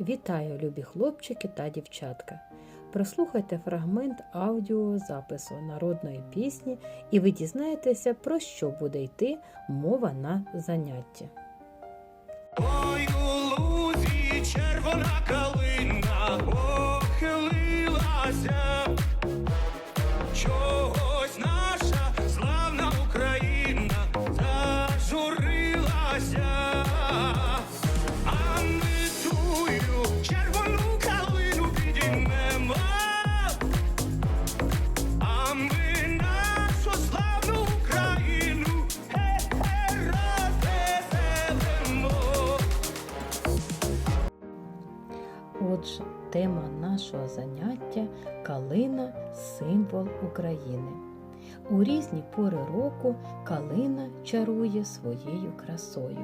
Вітаю, любі хлопчики та дівчатка! Прослухайте фрагмент аудіозапису народної пісні, і ви дізнаєтеся, про що буде йти мова на занятті. Ой, Отже, тема нашого заняття калина символ України. У різні пори року калина чарує своєю красою.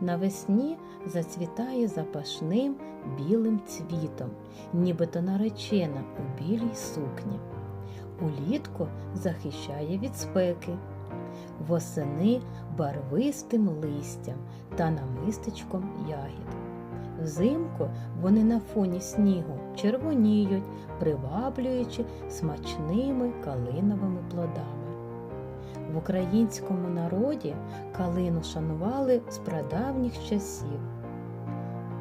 Навесні зацвітає запашним білим цвітом, нібито наречена у білій сукні. Улітку захищає від спеки, восени барвистим листям та намистечком ягід. Взимку вони на фоні снігу червоніють, приваблюючи смачними калиновими плодами. В українському народі калину шанували з прадавніх часів.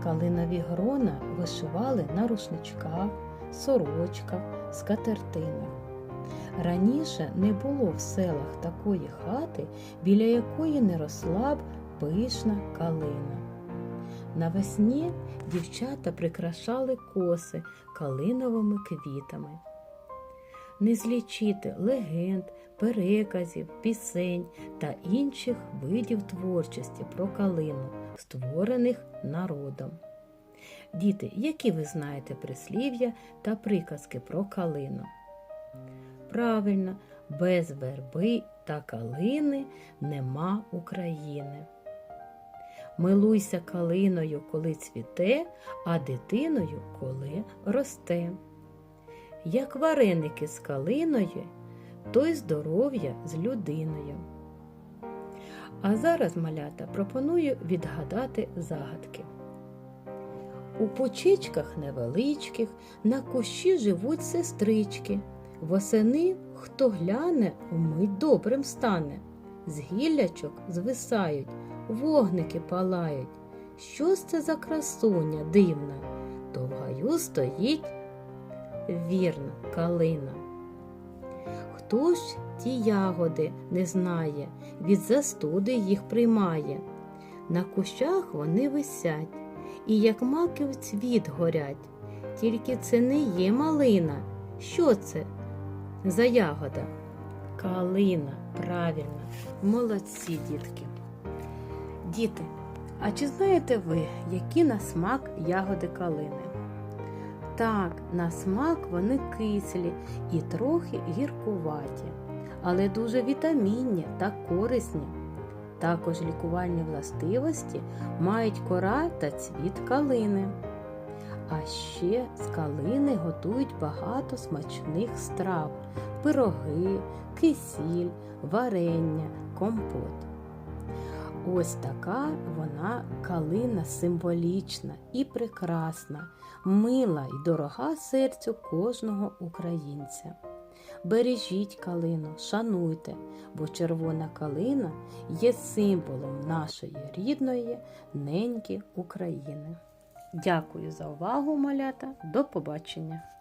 Калинові грона вишивали на рушничках, сорочках, скатертинах. Раніше не було в селах такої хати, біля якої не росла б пишна калина. Навесні дівчата прикрашали коси калиновими квітами. Не злічити легенд, переказів, пісень та інших видів творчості про калину, створених народом. Діти, які ви знаєте прислів'я та приказки про калину? Правильно, без верби та калини нема України. Милуйся калиною, коли цвіте, а дитиною, коли росте. Як вареники з калиною, то й здоров'я з людиною. А зараз, малята, пропоную відгадати загадки. У почечках невеличких на кущі живуть сестрички. Восени, хто гляне, умить добрим стане. З гіллячок звисають, вогники палають. Що ж це за красуня дивна? То в гаю стоїть вірно, калина. Хто ж ті ягоди не знає, від застуди їх приймає. На кущах вони висять, і як маки в цвіт горять. Тільки це не є малина. Що це за ягода? Калина, правильно, молодці, дітки. Діти, а чи знаєте ви, які на смак ягоди калини? Так, на смак вони кислі і трохи гіркуваті, але дуже вітамінні та корисні. Також лікувальні властивості мають кора та цвіт калини. А ще з калини готують багато смачних страв пироги, кисіль, варення, компот. Ось така вона калина символічна і прекрасна, мила й дорога серцю кожного українця. Бережіть калину, шануйте, бо червона калина є символом нашої рідної неньки України. Дякую за увагу, малята. До побачення!